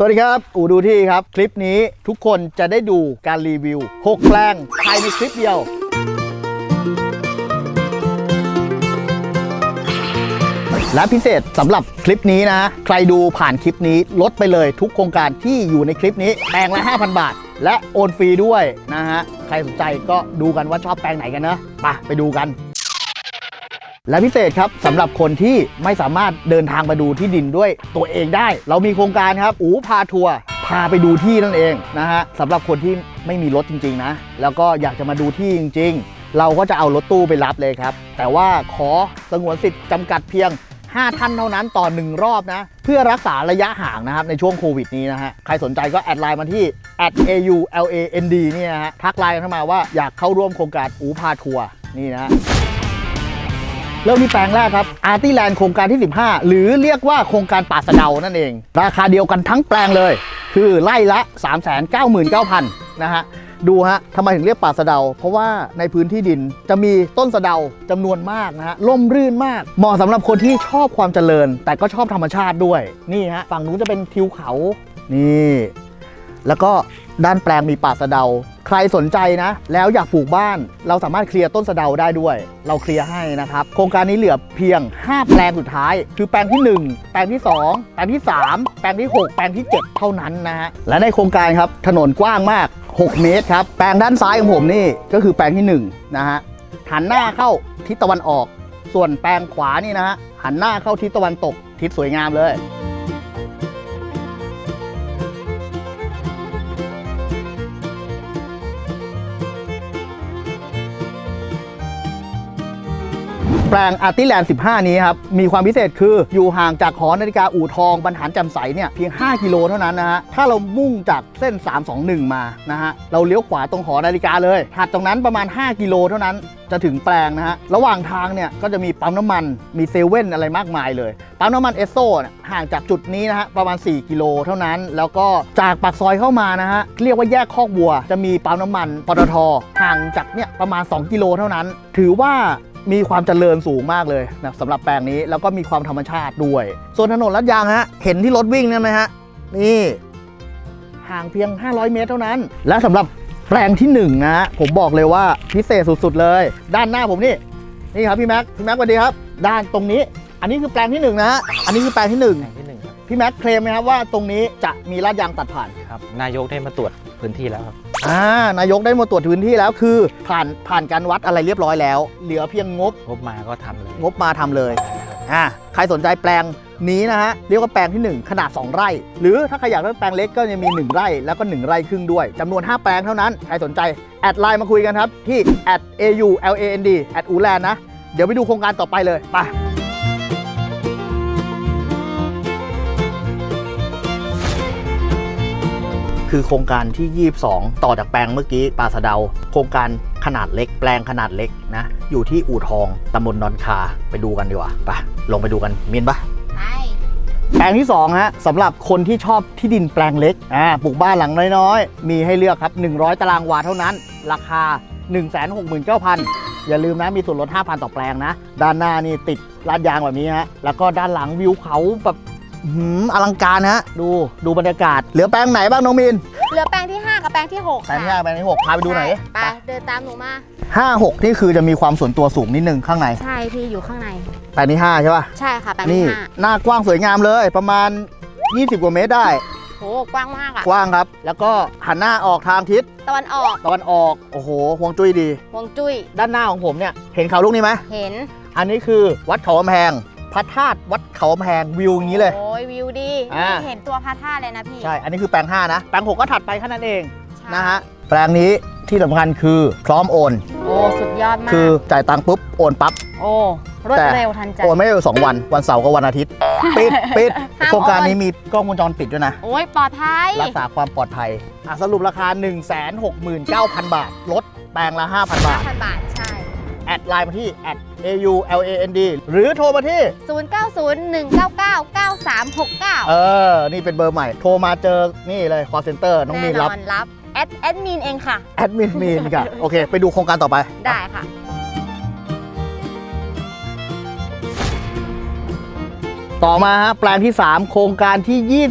สวัสดีครับ อูดูที่ครับ คลิปนี้ทุกคนจะได้ดูการรีวิว 6 แปลงภายในคลิปเดียว และพิเศษสำหรับคลิปนี้นะ ใครดูผ่านคลิปนี้ลดไปเลยทุกโครงการที่อยู่ในคลิปนี้แปลงละ 5,000 บาท และโอนฟรีด้วยนะฮะ ใครสนใจก็ดูกันว่าชอบแปลงไหนกันเนะไปไปดูกัน และพิเศษครับสำหรับคนที่ไม่สามารถเดินทางมาดูที่ดินด้วยตัวเองได้ เรามีโครงการครับ อูพาทัวร์พาไปดูที่นั่นเองนะฮะสำหรับคนที่ไม่มีรถจริง ๆ นะ แล้วก็อยากจะมาดูที่จริง ๆ เราก็จะเอารถตู้ไปรับเลยครับ แต่ว่าขอสงวนสิทธิ์จำกัดเพียง 5 ท่านเท่านั้นต่อ 1 รอบนะ เพื่อรักษาระยะห่างนะครับในช่วงโควิดนี้นะฮะใครสนใจก็แอดไลน์มาที่ @auland นี่นะฮะทักไลน์เข้ามาว่าอยากเข้าร่วมโครงการอูพาทัวร์นี่นะ เริ่มที่แปลงแรกครับอาร์ตี้แลนด์โครงการที่ 15 หรือเรียกว่าโครงการป่าสะเดานั่นเอง ราคาเดียวกันทั้งแปลงเลย คือไล่ละ 399,000 นะฮะดูฮะทำไมถึงเรียกป่าสะเดา เพราะว่าในพื้นที่ดินจะมีต้นสะเดาจำนวนมากนะฮะร่มรื่นมากเหมาะสำหรับคนที่ชอบความเจริญ แต่ก็ชอบธรรมชาติด้วยนี่ฮะฝั่งนู้นจะเป็นทิวเขานี่ แล้วก็ ด้านแปลงมีป่าสะเดา ใครสนใจนะ แล้วอยากปลูกบ้าน เราสามารถเคลียร์ต้นสะเดาได้ด้วย เราเคลียร์ให้นะครับ โครงการนี้เหลือเพียง 5 แปลงสุดท้าย คือแปลงที่ 1 แปลงที่ 2 แปลงที่ 3 แปลงที่ 6 แปลงที่ 7 เท่านั้นนะฮะ และในโครงการครับ ถนนกว้างมาก 6 เมตรครับ แปลงด้านซ้ายของผมนี่ก็คือแปลงที่1นะฮะ หันหน้าเข้าทิศตะวันออก ส่วนแปลงขวานี่นะฮะ หันหน้าเข้าทิศตะวันตก ทิศสวยงามเลย แปลงอาร์ติแลนด์ 15 นี้ครับ มีความพิเศษคืออยู่ห่างจากหอนาฬิกาอู่ทองบรรหารจำใสเนี่ยเพียง 5 กิโลเท่านั้นนะฮะ ถ้าเรามุ่งจากเส้น 321 มานะฮะ เราเลี้ยวขวาตรงหอนาฬิกาเลยถัดตรงนั้นประมาณ 5 กิโลเท่านั้นจะถึงแปลงนะฮะ ระหว่างทางเนี่ยก็จะมีปั๊มน้ำมัน มีเซเว่นอะไรมากมายเลย ปั๊มน้ำมันเอสโซ่ห่างจากจุดนี้นะฮะประมาณ 4 กิโลเท่านั้น แล้วก็จากปากซอยเข้ามานะฮะเรียกว่าแยกคอกวัว จะมีปั๊มน้ำมันปตทห่างจากเนี่ยประมาณ 2 กิโลเท่านั้น ถือว่า มีความเจริญสูงมากเลยนะสำหรับแปลงนี้แล้วก็มีความธรรมชาติด้วย ส่วนถนนลัดยางฮะเห็นที่รถวิ่งนั่นไหมฮะนี่ห่างเพียง 500 เมตรเท่านั้น และสำหรับแปลงที่1นะฮะผมบอกเลยว่าพิเศษสุดๆเลย ด้านหน้าผมนี่นี่ครับพี่แม็กพี่แม็กสวัสดีครับ ด้านตรงนี้ อันนี้คือแปลงที่หนึ่งนะฮะอันนี้คือแปลงที่หนึ่งแห่งที่หนึ่งครับพี่แม็กเคลมไหมครับว่าตรงนี้จะมีลาดยางตัดผ่านครับนายกได้มาตรวจพื้นที่แล้วครับ อ่านายกได้มาตรวจพื้นที่แล้วคือ ผ่านผ่านการวัดอะไรเรียบร้อยแล้ว เหลือเพียงงบงบมาก็ทำเลยงบมาทำเลยอ่าใครสนใจแปลงนี้นะฮะเรียกว่าแปลงที่ 1 ขนาด 2 ไร่ หรือถ้าใครอยากได้แปลงเล็กก็จะมี 1 ไร่ แล้วก็ 1 ไร่ครึ่งด้วยจำนวน 5 แปลงเท่านั้น ใครสนใจ แอดไลน์มาคุยกันครับ ที่ @auland แอดอูแลนนะ เดี๋ยวไปดูโครงการต่อไปเลย ไป คือโครงการที่ 22 ต่อจากแปลงเมื่อกี้ปลาสะเดา โครงการขนาดเล็ก แปลงขนาดเล็กนะ อยู่ที่อู่ทองตำบลนอนคาไปดูกันดีกว่าไปลงไปดูกันมีนปะไปแปลงที่ 2 ฮะสำหรับคนที่ชอบที่ดินแปลงเล็กอ่าปลูกบ้านหลังน้อยๆ มีให้เลือกครับ 100 ตารางวาเท่านั้น ราคา 169,000 อย่าลืมนะ มีส่วนลด 5,000 ต่อแปลงนะ ด้านหน้านี่ติดลาดยางแบบนี้ฮะแล้วก็ด้านหลังวิวเขาแบบอื้อ หืออลังการฮะดูดูบรรยากาศ เหลือแปลงไหนบ้างน้องมินเหลือแปลงที่ 5 กับแปลงที่6แปลงที่ห้าแปลงที่หกพาไปดูหน่อยดิไปเดินตามหนูมาห้าหกนี่คือจะมีความส่วนตัวสูงนิดนึงข้างใน ใช่พี่อยู่ข้างใน แปลงที่ห้าใช่ป่ะใช่ค่ะแปลงนี่ที่ห้าหน้ากว้างสวยงามเลยประมาณ 20 กว่าเมตรได้ โหกว้างมากอะกว้างครับ แล้วก็หันหน้าออกทางทิศตะวันออกตะวันออกโอ้โหห่วงจุ้ยดี ฮวงจุ้ยด้านหน้าของผมเนี่ยเห็นเขาลูกนี้ไหมเห็น อันนี้คือวัดเขากำแพง พระธาตุวัดเขากำแพงวิวอย่างนี้เลย โอ้ยวิวดีอ่า เห็นตัวพระธาตุเลยนะพี่ ใช่ อันนี้คือแปลง 5 นะ แปลง 6 ก็ถัดไปแค่นั้นเองใช่นะฮะแปลงนี้ที่สำคัญคือพร้อมโอน โอ้ สุดยอดมาก คือจ่ายตังค์ปุ๊บโอนปั๊บ โอ้ รวดแต่ เร็วทันใจ โอนไม่ได้สองวัน วันเสาร์กับวันอาทิตย์ ปิดปิดห้ามโครงการโอน นี้มีกล้องวงจรปิดด้วยนะ โอ้ยปลอดภัย รักษาความปลอดภัยอะสรุปราคา 169,000 บาท ลดแปลงละ 5,000 บาท 5,000 บาท ใช่ แอดไลน์มาที่ @auland หรือโทรมาที่ 0901999369 เออ นี่เป็นเบอร์ใหม่ โทรมาเจอ นี่เลย call center น้องมีนรับแน่นอนรับแอดแอดมินเองค่ะ แอดมินมีนค่ะ โอเค ไปดูโครงการต่อไป ได้ค่ะ ต่อมาฮะแปลงที่ 3 โครงการที่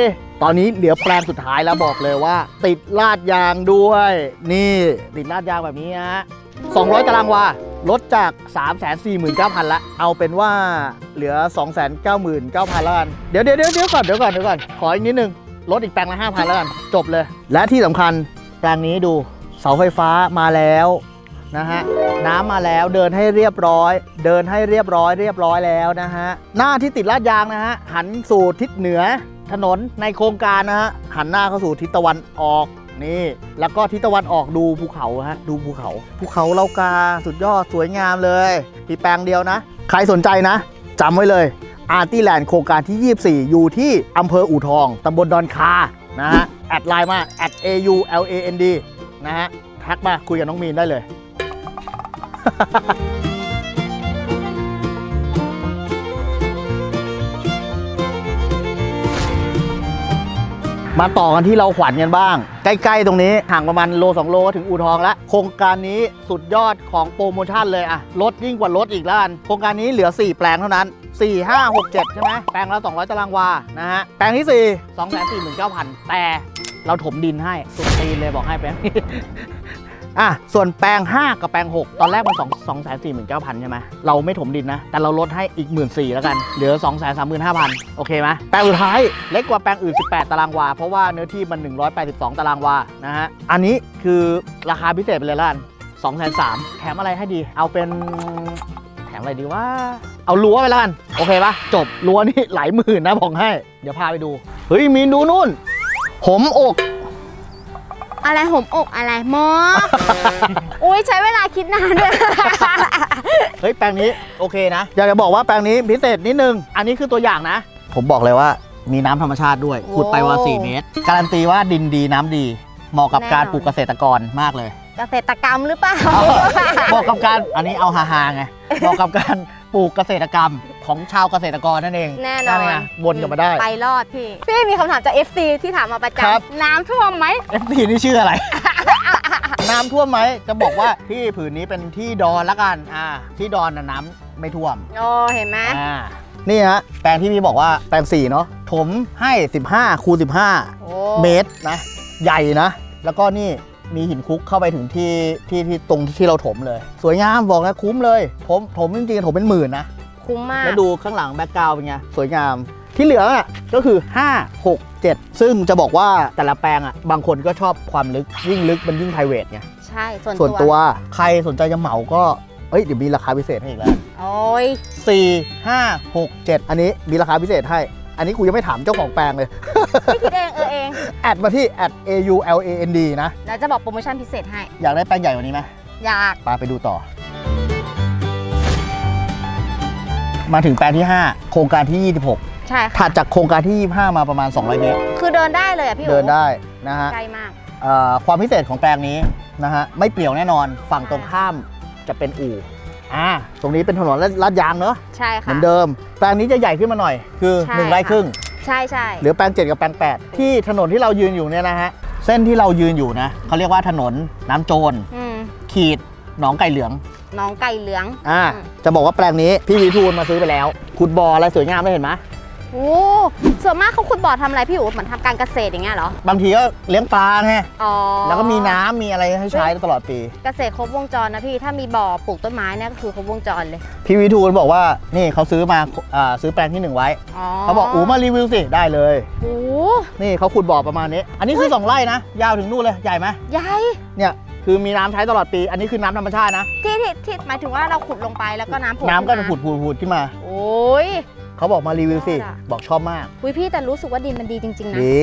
24 ตอนนี้เหลือแปลงสุดท้ายแล้วบอกเลยว่า ติดลาดยางด้วย นี่ ติดลาดยางแบบนี้ฮะ 200 ตารางวา ลดจาก 349,000 ละ เอาเป็นว่าเหลือ 299,000 แล้วกันเดี๋ยวเดี๋ยวเดี๋ยวเดี๋ยวก่อนเดี๋ยวก่อนเดี๋ยวก่อน ขออีกนิดนึง ลดอีกแปลงละ 5,000 แล้วกัน จบเลย และที่สำคัญแปลงนี้ดูเสาไฟฟ้ามาแล้วนะฮะน้ำมาแล้วเดินให้เรียบร้อย เดินให้เรียบร้อยเรียบร้อยแล้วนะฮะหน้าที่ติดลาดยางนะฮะหันสู่ทิศเหนือถนนในโครงการนะฮะหันหน้าเข้าสู่ทิศตะวันออก นี่ แล้วก็ทิศตะวันออกดูภูเขาฮะ ดูภูเขา ภูเขาเลากาสุดยอดสวยงามเลย มีแปลงเดียวนะ ใครสนใจนะจำไว้เลย อาร์ตี้แลนด์โครงการที่ 24 อยู่ที่อำเภออู่ทองตำบลดอนคา นะฮะ แอดไลน์มา at a u l a n d นะฮะ ทักมาคุยกับน้องมีนได้เลย มาต่อกันที่เราขวัญกันบ้าง ใกล้ ๆ ตรงนี้ห่างประมาณโล 2 โลก็ถึงอู่ทองแล้วโครงการนี้สุดยอดของโปรโมชั่นเลยอะลดยิ่งกว่าลดอีกแล้วกันโครงการนี้เหลือ 4 แปลงเท่านั้น 4 5 6 7 ใช่ไหมแปลงละ200 ตารางวานะฮะแปลงที่ 4 2 4 9 0 0 0แต่เราถมดินให้สุดตีนเลยบอกให้แปลง อะส่วนแปลง 5 กับแปลง 6 ตอนแรกมัน2 2 4 9 0 0 0ใช่ไหมเราไม่ถมดินนะ แต่เราลดให้อีก 1 4ื่นแล้วกัน เหลือ 2 3 5 0 0 0 โอเคไหมแปลงสุดท้ายเล็กกว่าแปลงอื่น 18 ตารางวา เพราะว่าเนื้อที่มัน 182 ตารางวา นะฮะ อันนี้คือราคาพิเศษไปเลยละกัน2 3 0 0 0แถมอะไรให้ดี เอาเป็นแถมอะไรดีว่า เอารั้วไปแล้วกัน โอเคปะจบรั้วนี่หลายหมื่นนะบอกให้ เดี๋ยวพาไปดู เฮ้ยมีนดูนู่น ผมอก อะไรห่มอกอะไรหมอ อุ้ยใช้เวลาคิดนานด้วย เฮ้ยแปลงนี้โอเคนะ อยากจะบอกว่าแปลงนี้พิเศษนิดนึง อันนี้คือตัวอย่างนะ ผมบอกเลยว่ามีน้ำธรรมชาติด้วยโอ้ขุดไปว่า 4 เมตร การันตีว่าดินดีน้ำดี เหมาะกับแน่นอน การปลูกเกษตรกรมากเลย เกษตรกรรมหรือเปล่า เหมาะกับการอันนี้เอาฮาๆไงเหมาะกับการปลูกเกษตรกรรม ของชาวเกษตรกรนั่นเองแน่นอนไงวนกลับมาได้ ไปรอดพี่ พี่มีคำถามจาก FC ที่ถามมาประจครับำน้ำท่วมไหม FP นี่ชื่ออะไร น้ำท่วมไหมจะบอกว่าที่ผืนนี้เป็นที่ดอนละกันอ่าที่ดอนน่ะน้ำไม่ท่วมโอ้เห็นไหมอ่านี่ฮะแปลงที่พี่บอกว่าแปลง4เนาะถมให้ 15 คูณโอ้15 เมตรนะ ใหญ่นะ แล้วก็นี่มีหินคลุกเข้าไปถึงที่ที่ที่ตรงที่เราถมเลย สวยงามบอกนะคุ้มเลย ผมถมจริงๆถมเป็นหมื่นนะ คุ้มมาก แล้วดูข้างหลังแบ็กกราวเป็นไง สวยงาม ที่เหลืออะก็คือ 5 6 7 ซึ่งจะบอกว่าแต่ละแปลงอะบางคนก็ชอบความลึกยิ่งลึกมันยิ่ง p r i v a t ไงใช่ส่วนส่วนตัวใครสนใจจะเหมาก็เอ้ยเดี๋ยวมีราคาพิเศษให้อีกแล้วโอ้ย4 5 6 7อันนี้มีราคาพิเศษให้ อันนี้กูยังไม่ถามเจ้าของแปลงเลยพี่คิดเองเออเองแอดมาที่ at a u l a n d นะ แล้วจะบอกโปรโมชั่นพิเศษให้ อยากได้แปลงใหญ่กว่านี้ไหมอยากปาไปดูต่อ มาถึงแปลงที่ 5 โครงการที่ 26 ใช่ค่ะถัดจากโครงการที่ 25 มาประมาณ 200 เมตร คือเดินได้เลยอะพี่เดินได้นะฮะใกล้มาก เอ่อความพิเศษของแปลงนี้นะฮะไม่เปลี่ยวแน่นอนฝั่งตรงข้ามจะเป็นอู่อ่าตรงนี้เป็นถนนลาดยางเนอะใช่เหค่ะมือนเดิม แปลงนี้จะใหญ่ขึ้นมาหน่อยคือใช่1ไร่ค่ะ ครึ่ง ใช่ใช่เหลือแปลง7กับแปลง8 ที่ถนนที่เรายืนอยู่เนี่ยนะฮะเส้นที่เรายืนอยู่นะเขาเรียกว่าถนนน้ำโจรอืมขีด หนองไก่เหลือง น้องไก่เหลืองอ่าอืมจะบอกว่าแปลงนี้พี่วีทูลมาซื้อไปแล้วขุดบ่ออะไรสวยงามเลยเห็นไหมโอ้ส่วนมากเขาขุดบ่อทำอะไรพี่อู๋เหมือนทำการเกษตรอย่างเงี้ยเหรอ บางทีก็เลี้ยงปลาไง อ๋อแล้วก็มีน้ำมีอะไรให้ใช้ตลอดปี เกษตรครบวงจรนะพี่ ถ้ามีบ่อปลูกต้นไม้เนี่ยก็คือครบวงจรเลย พี่วีทูลบอกว่านี่เขาซื้อมาอ่าซื้อแปลงที่หนึ่งไว้ อ๋อเขาบอกอูมารีวิวสิได้เลย โอ้นี่เขาขุดบ่อประมาณนี้ อันนี้คือ2ไร่นะ ยาวถึงนู่นเลยใหญ่ไหมใหญ่เนี่ย คือมีน้ำใช้ตลอดปี อันนี้คือน้ำธรรมชาตินะ ที่ที่ที่หมายถึงว่าเราขุดลงไปแล้วก็น้ำโผล่น้ำก็จะขึ้ผุดผุดผุดขึ้นมา โอ้ย เขาบอกมารีวิวสิยอดอะบอกชอบมากอุ้ยพี่แต่รู้สึกว่าดินมันดีจริงๆนะ ดี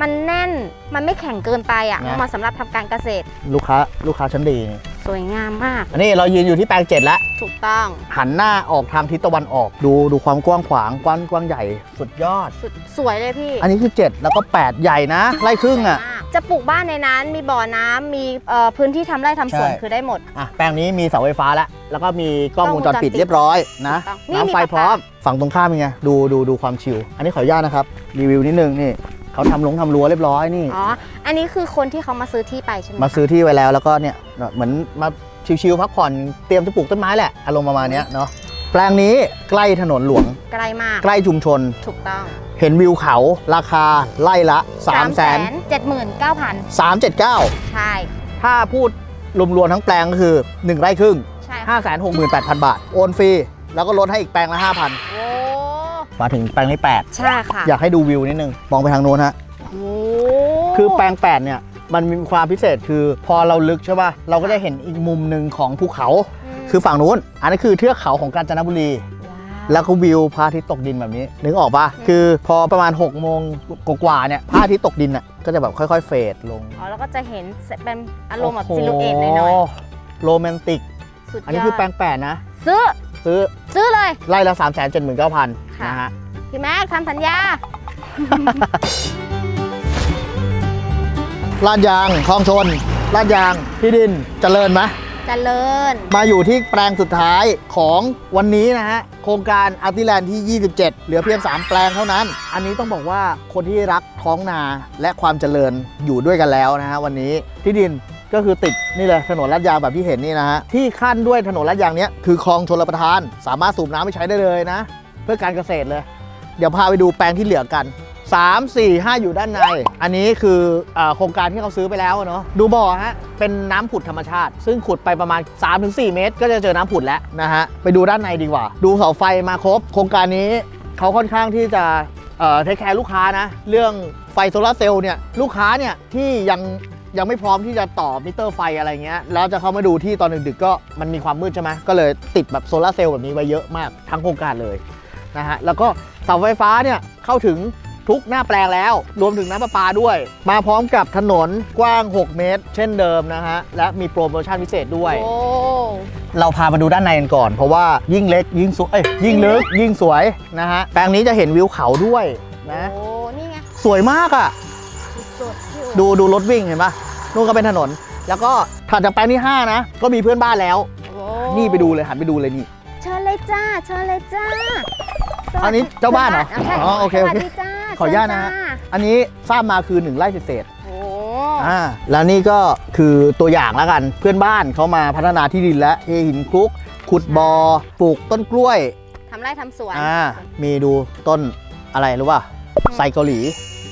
มันแน่น มันไม่แข็งเกินไปอะนะเหมาะสำหรับทำการเกษตร ลูกค้าลูกค้าชั้นดีนี่สวยงามมาก อันนี้เรายืนอยู่ที่แปลงเจ็ดแล้ว ถูกต้อง หันหน้าออกทางทิศตะวันออก ดูดูความกว้างขวางกว้างกว้างใหญ่ สุดยอด สุดสวยเลยพี่อันนี้คือ 7 แล้วก็ 8 ใหญ่นะไร่ครึ่งอะสวยมาก จะปลูกบ้านในนั้น มีบ่อน้ำมีเอ่อพื้นที่ทำไร่ทำสวนใช่ คือได้หมด อะแปลงนี้มีเสาไฟฟ้าแล้ว แล้วก็มีกล้องวงจรปิดกล้องวงจรปิดเรียบร้อยนะ ถูกต้องนี่น้ำไฟมีปากกาพร้อม ฝั่งตรงข้ามเป็นไง ดูดูดูความชิล อันนี้ขออนุญาตนะครับ รีวิวนิดนึงนี่เขาทำลงทำรั้วเรียบร้อยนี่ อ๋อ อันนี้คือคนที่เขามาซื้อที่ไปใช่ไหมมาซื้อที่ไว้แล้วแล้วก็เนี่ยเหมือนมาชิลๆพักผ่อนเตรียมจะปลูกต้นไม้แหละอารมณ์ประมาณเนี้ยเนาะ แปลงนี้ใกล้ถนนหลวงไกลมาก ใกล้ชุมชน ถูกต้องเห็นวิวเขาราคาไล่ละ3 0 0 0 0เจ็ดหมื่นเก้าพัน379 ใช่ ถ้าพูดรวมๆทั้งแปลงก็คือ 1 ไร่ครึ่ง ใช่ค่ะ568,000 บาท โอนฟรี แล้วก็ลดให้อีกแปลงละ 5,000 โอ้มาถึงแปลงที่ใช่ค่ะ8อยากให้ดูวิวนิดนึง มองไปทางโน้นฮะ โอ้คือแปลง 8 เนี่ย มันมีความพิเศษคือพอเราลึกใช่ป่ะ เราก็จะเห็นอีกมุมหนึ่งของภูเขาม คือฝั่งนู้น อันนั้นคือเทือกเขาของกาญจนบุรีว้าวแล้วก็วิวพระอาทิตย์ตกดินแบบนี้ นึกออกปะคือพอประมาณ6โมงกว่าๆเนี่ยพระอาทิตย์ตกดินอะก็จะแบบค่อยๆ เฟดลง อ๋อ แล้วก็จะเห็นเป็นอารมณ์แบบซิลูเอตหน่อยโโโรแมนติกๆสุดยอดอันนี้คือแปลงแปดนะ ซื้อ ซื้อ ซื้อเลย ไล่ละ3 7 9 0 0 0ค่ะนะฮะ พี่แม็กทำสัญญาลาดยางคลองชนลาดยาง ที่ดิน เจริญไหมเจริญ มาอยู่ที่แปลงสุดท้ายของวันนี้นะฮะ โครงการอาร์ติแลนด์ที่ 27 เหลือเพียง 3 แปลงเท่านั้น อันนี้ต้องบอกว่าคนที่รักท้องนาและความเจริญอยู่ด้วยกันแล้วนะฮะวันนี้ที่ดินก็คือติดนี่เลยถนนลาดยางแบบที่เห็นนี่นะฮะที่ขั้นด้วยถนนลาดยางเนี้ยคือคลองชลประทาน สามารถสูบน้ำไปใช้ได้เลยนะ เพื่อการเกษตรเลย เดี๋ยวพาไปดูแปลงที่เหลือกัน 3 4 5 อยู่ด้านใน อันนี้คืออโครงการที่เขาซื้อไปแล้วเนาะดูบ่อฮะ เป็นน้ำผุดธรรมชาติ ซึ่งขุดไปประมาณ 3-4 เมตร ก็จะเจอน้ำผุดแล้วนะฮะ ไปดูด้านในดีกว่า ดูเสาไฟมาครบ โครงการนี้เขาค่อนข้างที่จะเทคแคร์ลูกค้านะ เรื่องไฟโซลาร์เซลล์เนี่ยลูกค้าเนี่ยที่ยังยังไม่พร้อมที่จะต่อมิเตอร์ไฟอะไรเงี้ย แล้วจะเข้ามาดูที่ตอนดึกๆก็มันมีความมืดใช่ไหมก็เลยติดแบบโซลาร์เซลล์แบบนี้ไว้เยอะมากทั้งโครงการเลยนะฮะ แล้วก็เสาไฟฟ้าเนี่ยเข้าถึง ทุกหน้าแปลงแล้ว รวมถึงน้ำประปาด้วย มาพร้อมกับถนนกว้าง 6 เมตร เช่นเดิมนะฮะ และมีโปรโมชั่นพิเศษด้วย โอ้ เราพามาดูด้านในกันก่อน เพราะว่ายิ่งเล็กยิ่งสวยเอ้ยยิ่งลึกยิ่งสวยนะฮะแปลงนี้จะเห็นวิวเขาด้วยนะ โอ้ นี่ไงสวยมากอะ่ะ สุดๆพี่ดูดูรถวิ่งเห็นปะนู่นก็เป็นถนน แล้วก็ถัดจากแปลงที่5นะ ก็มีเพื่อนบ้านแล้ว โอ้นี่ไปดูเลยหันไปดูเลยนี่ เชิญเลยจ้า เชิญเลยจ้าสวัสดีอันนี้เจ้าบ้านเหรอใช่อ๋อโอเคโอเค สวัสดีจ้า ขออนุญาตนะฮะเชิญจ้อันนี้ทราบมาคือ1ไร่เศษๆโอ้อ่าแล้วนี่ก็คือตัวอย่างแล้วกันเพื่อนบ้านเขามาพัฒนาที่ดินและเทหินคลุก ขุดบอ่อปลูกต้นกล้วยทำไร่ทำสวนอ่ามีดูต้นอะไรรู้ป่ะไซเกาหลี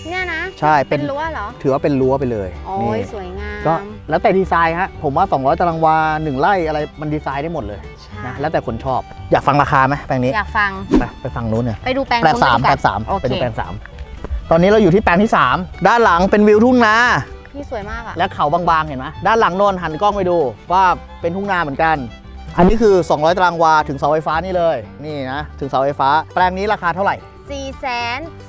เนี่ยนะใช่เป็เป็นนรั้วเหรอถือว่าเป็นรั้วไปเลยโอ้ยนี่สวยงามก็แล้วแต่ดีไซน์ฮะผมว่า 200 ตารางวา1ไร่อะไรมันดีไซน์ได้หมดเลยใช่นะแล้วแต่คนชอบอยากฟังราคาไหมแปลงนี้อยากฟังไปไปฟังนู้นเนี่ยไปดูแปลงแปลงนู้นสามดีกแปลว่งสามโอไปเคดูแปลงสาม ตอนนี้เราอยู่ที่แปลงที่ 3 ด้านหลังเป็นวิวทุ่งนาพี่สวยมากอะและเขาบางๆ เห็นไหมด้านหลังโนนหันกล้องไปดูว่าเป็นทุ่งนาเหมือนกัน อันนี้คือ 200 ตารางวาถึงเสาไฟฟ้านี่เลย นี่นะถึงเสาไฟฟ้า แปลงนี้ราคาเท่าไหร่ 4 2 0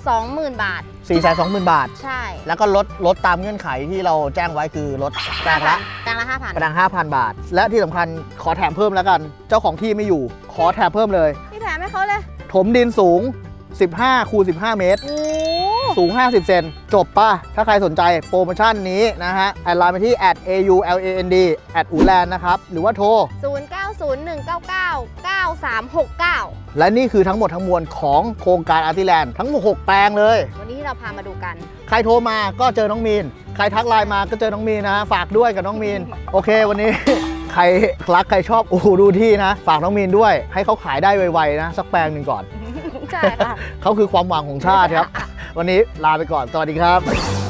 0 0 0 บาท 4 2 0 0 0 0 บาท ใช่แล้วก็ลดลดตามเงื่อนไขที่เราแจ้งไว้คือลดแปลงละแปลงละ5,000แปลง5,000 บาท และที่สำคัญขอแถมเพิ่มแล้วกัน เจ้าของที่ไม่อยู่ ขอแถมเพิ่มเลย พี่แถมให้เขาเลย ถมดินสูง 15คูณ15 เมตร โอ้ สูง 50 เซน จบป่ะ ถ้าใครสนใจโปรโมชั่นนี้นะฮะ แอดไลน์ไปที่ @auland แอดอูแลนนะครับ หรือว่าโทร 0 9 0 1 9 9 9 3 6 9 และนี่คือทั้งหมดทั้งมวลของโครงการอาร์ติแลนด์ทั้งหมด 6 แปลงเลย วันนี้ที่เราพามาดูกัน ใครโทรมาก็เจอน้องมีน ใครทักไลน์มาก็เจอน้องมีนนะ ฝากด้วยกับน้องมีน โอเควันนี้ใครรักใครชอบอูดูที่นะ ฝากน้องมีนด้วย ให้เขาขายได้ไวๆนะ สักแปลงหนึ่งก่อน ใช่ค่ะ เขาคือความหวังของชาติครับ วันนี้ลาไปก่อน สวัสดีครับ